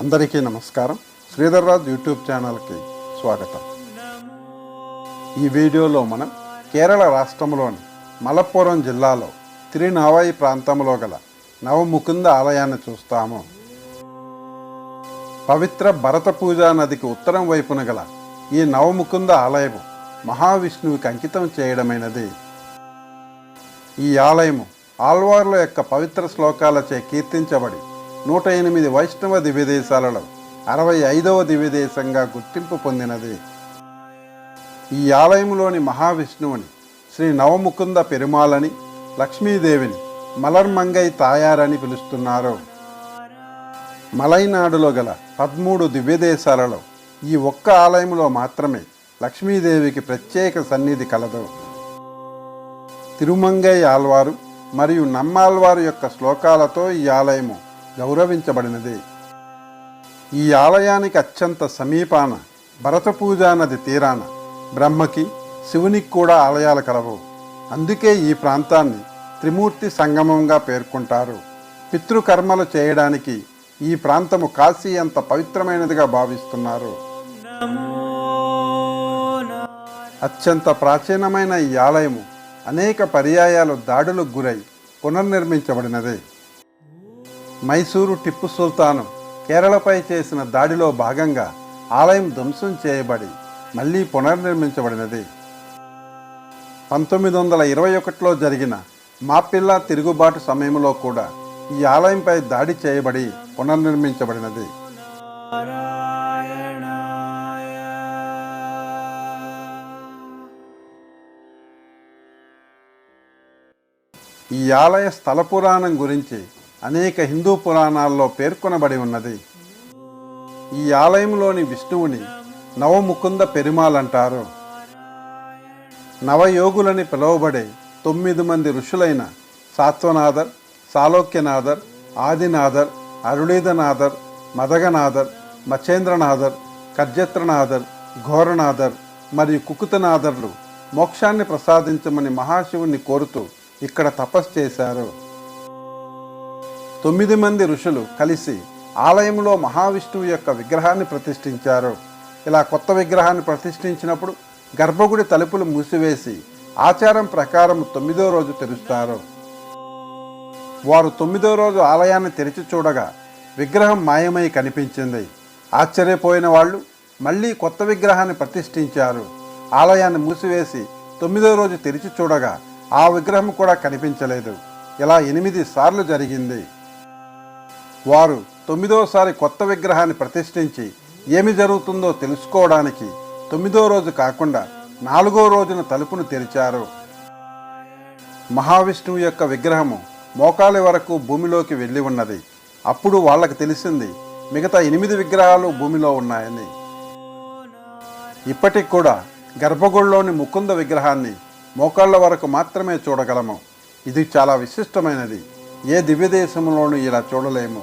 అందరికీ నమస్కారం. శ్రీధర్రాజ్ యూట్యూబ్ ఛానల్కి స్వాగతం. ఈ వీడియోలో మనం కేరళ రాష్ట్రంలోని మలప్పురం జిల్లాలో తిరునావాయి ప్రాంతంలో గల నవముకుంద ఆలయాన్ని చూస్తాము. పవిత్ర భరత పూజా నదికి ఉత్తరం వైపున గల ఈ నవముకుంద ఆలయము మహావిష్ణువుకి అంకితం చేయడమైనది. ఈ ఆలయము ఆల్వార్ల యొక్క పవిత్ర శ్లోకాలచే కీర్తించబడి నూట ఎనిమిది వైష్ణవ దివ్యదేశాలలో అరవై ఐదవ దివ్యదేశంగా గుర్తింపు పొందినది. ఈ ఆలయంలోని మహావిష్ణువుని శ్రీ నవముకుంద పెరుమాలని లక్ష్మీదేవిని మలర్మంగై తాయారని పిలుస్తున్నారు. మలైనాడులో గల పదమూడు దివ్యదేశాలలో ఈ ఒక్క ఆలయంలో మాత్రమే లక్ష్మీదేవికి ప్రత్యేక సన్నిధి కలదు. తిరుమంగై ఆల్వారు మరియు నమ్మాల్వారు యొక్క శ్లోకాలతో ఈ ఆలయము గౌరవించబడినది. ఈ ఆలయానికి అత్యంత సమీపాన భరత పూజా నది తీరాన బ్రహ్మకి శివునికి కూడా ఆలయాలు కలవు. అందుకే ఈ ప్రాంతాన్ని త్రిమూర్తి సంగమంగా పేర్కొంటారు. పితృకర్మలు చేయడానికి ఈ ప్రాంతము కాశీ అంత పవిత్రమైనదిగా భావిస్తున్నారు. అత్యంత ప్రాచీనమైన ఈ ఆలయము అనేక పర్యాయాలు దాడులకు గురై పునర్నిర్మించబడినది. మైసూరు టిప్పు సుల్తాను కేరళపై చేసిన దాడిలో భాగంగా ఆలయం ధ్వంసం చేయబడి మళ్ళీ పునర్నిర్మించబడినది. పంతొమ్మిది వందల ఇరవై ఒకటిలో జరిగిన మాపిల్లా తిరుగుబాటు సమయంలో కూడా ఈ ఆలయంపై దాడి చేయబడి పునర్నిర్మించబడినది. ఈ ఆలయ స్థల పురాణం గురించి అనేక హిందూ పురాణాల్లో పేర్కొనబడి ఉన్నది. ఈ ఆలయంలోని విష్ణువుని నవముకుంద పెరుమాల్ అంటారు నవయోగులని పిలువబడే తొమ్మిది మంది ఋషులైన సాత్వనాథర్ సాలోక్యనాథర్ ఆదినాథర్ అరుళీధనాథర్ మదగనాథర్ మచేంద్రనాథర్ కర్జత్రనాథర్ ఘోరనాథర్ మరియు కుకుతనాథర్లు మోక్షాన్ని ప్రసాదించమని మహాశివుణ్ణి కోరుతూ ఇక్కడ తపస్సు చేశారు. తొమ్మిది మంది ఋషులు కలిసి ఆలయంలో మహావిష్ణువు యొక్క విగ్రహాన్ని ప్రతిష్ఠించారు. ఇలా కొత్త విగ్రహాన్ని ప్రతిష్ఠించినప్పుడు గర్భగుడి తలుపులు మూసివేసి ఆచారం ప్రకారం తొమ్మిదో రోజు తెరుస్తారు. వారు తొమ్మిదో రోజు ఆలయాన్ని తెరిచి చూడగా విగ్రహం మాయమై కనిపించింది. ఆశ్చర్యపోయిన వాళ్ళు మళ్ళీ కొత్త విగ్రహాన్ని ప్రతిష్ఠించారు. ఆలయాన్ని మూసివేసి తొమ్మిదో రోజు తెరిచి చూడగా ఆ విగ్రహం కూడా కనిపించలేదు. ఇలా ఎనిమిది సార్లు జరిగింది. వారు తొమ్మిదోసారి కొత్త విగ్రహాన్ని ప్రతిష్ఠించి ఏమి జరుగుతుందో తెలుసుకోవడానికి తొమ్మిదో రోజు కాకుండా నాలుగో రోజున తలుపును తెరిచారు. మహావిష్ణువు యొక్క విగ్రహము మోకాలి వరకు భూమిలోకి వెళ్ళి ఉన్నది. అప్పుడు వాళ్ళకి తెలిసింది మిగతా ఎనిమిది విగ్రహాలు భూమిలో ఉన్నాయని. ఇప్పటికి కూడా గర్భగుడిలోని ముకుంద విగ్రహాన్ని మోకాళ్ళ వరకు మాత్రమే చూడగలము. ఇది చాలా విశిష్టమైనది. ఏ దివ్యదేశంలోనూ ఇలా చూడలేము.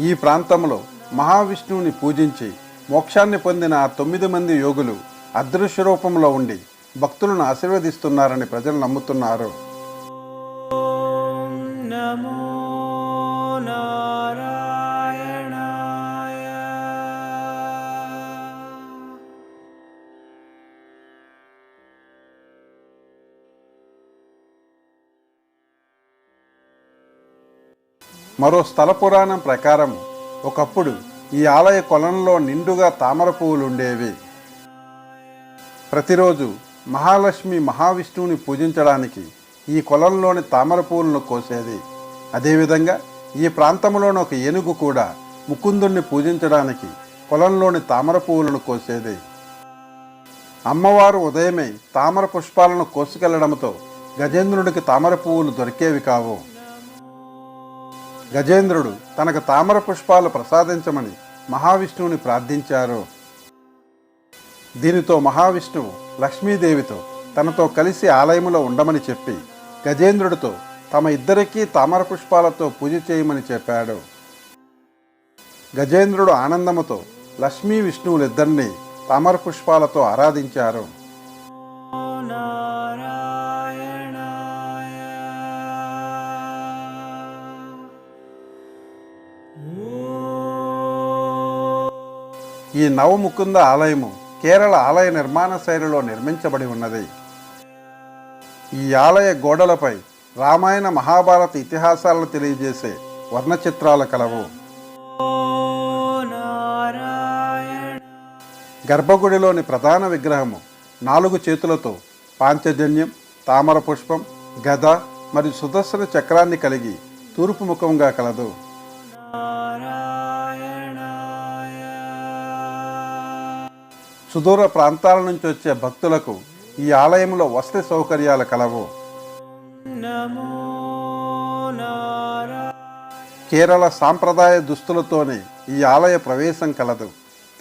ఈ ప్రాంతంలో మహావిష్ణువుని పూజించి మోక్షాన్ని పొందిన ఆ తొమ్మిది మంది యోగులు అదృశ్య రూపంలో ఉండి భక్తులను ఆశీర్వదిస్తున్నారని ప్రజలు నమ్ముతున్నారు. నమో మరో స్థల పురాణం ప్రకారం ఒకప్పుడు ఈ ఆలయ కొలంలో నిండుగా తామర పువ్వులుండేవి. ప్రతిరోజు మహాలక్ష్మి మహావిష్ణువుని పూజించడానికి ఈ కొలంలోని తామర పువ్వులను కోసేది. అదేవిధంగా ఈ ప్రాంతంలోని ఒక ఏనుగు కూడా ముకుందుణ్ణి పూజించడానికి కొలంలోని తామర పువ్వులను కోసేది. అమ్మవారు ఉదయమే తామర పుష్పాలను కోసుకెళ్ళడంతో గజేంద్రుడికి తామర పువ్వులు దొరికేవి కావు. గజేంద్రుడు తనకు తామర పుష్పాలు ప్రసాదించమని మహావిష్ణువుని ప్రార్థించారు. దీనితో మహావిష్ణువు లక్ష్మీదేవితో తనతో కలిసి ఆలయములో ఉండమని చెప్పి గజేంద్రుడితో తమ ఇద్దరికీ తామర పుష్పాలతో పూజ చేయమని చెప్పాడు. గజేంద్రుడు ఆనందముతో లక్ష్మీ విష్ణువులిద్దరినీ తామర పుష్పాలతో ఆరాధించారు. ఈ నవముకుంద ఆలయము కేరళ ఆలయ నిర్మాణ శైలిలో నిర్మించబడి ఉన్నది. ఈ ఆలయ గోడలపై రామాయణ మహాభారత ఇతిహాసాలను తెలియజేసే వర్ణచిత్రాలు కలవు. గర్భగుడిలోని ప్రధాన విగ్రహము నాలుగు చేతులతో పాంచజన్యం తామర పుష్పం గద మరియు సుదర్శన చక్రాన్ని కలిగి తూర్పు ముఖంగా కలదు. సుదూర ప్రాంతాల నుంచి వచ్చే భక్తులకు ఈ ఆలయంలో వసతి సౌకర్యాలు కలవు. కేరళ సాంప్రదాయ దుస్తులతోనే ఈ ఆలయ ప్రవేశం కలదు.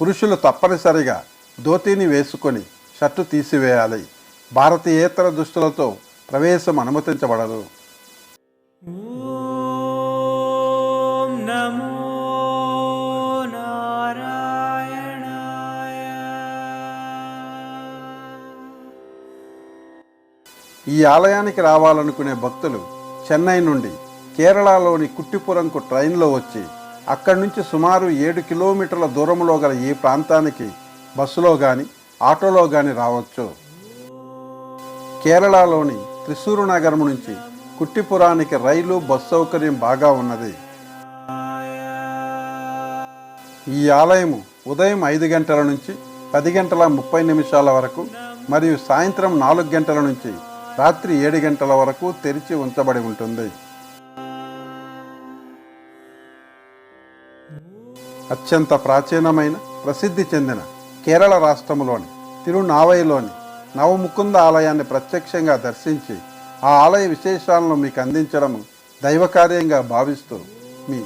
పురుషులు తప్పనిసరిగా ధోతీని వేసుకొని షర్టు తీసివేయాలి. భారతీయేతర దుస్తులతో ప్రవేశం అనుమతించబడదు. ఈ ఆలయానికి రావాలనుకునే భక్తులు చెన్నై నుండి కేరళలోని కుట్టిపురంకు ట్రైన్లో వచ్చి అక్కడి నుంచి సుమారు ఏడు కిలోమీటర్ల దూరంలో గల ఈ ప్రాంతానికి బస్సులో కానీ ఆటోలో కానీ రావచ్చు. కేరళలోని త్రిశూరు నగరం నుంచి కుట్టిపురానికి రైలు బస్సు సౌకర్యం బాగా ఉన్నది. ఈ ఆలయము ఉదయం ఐదు గంటల నుంచి పది గంటల ముప్పై నిమిషాల వరకు మరియు సాయంత్రం నాలుగు గంటల నుంచి రాత్రి ఏడు గంటల వరకు తెరిచి ఉంచబడి ఉంటుంది. అత్యంత ప్రాచీనమైన ప్రసిద్ధి చెందిన కేరళ రాష్ట్రంలోని తిరునావైలోని నవముకుంద ఆలయాన్ని ప్రత్యక్షంగా దర్శించి ఆ ఆలయ విశేషాలను మీకు అందించడం దైవకార్యంగా భావిస్తూ మీ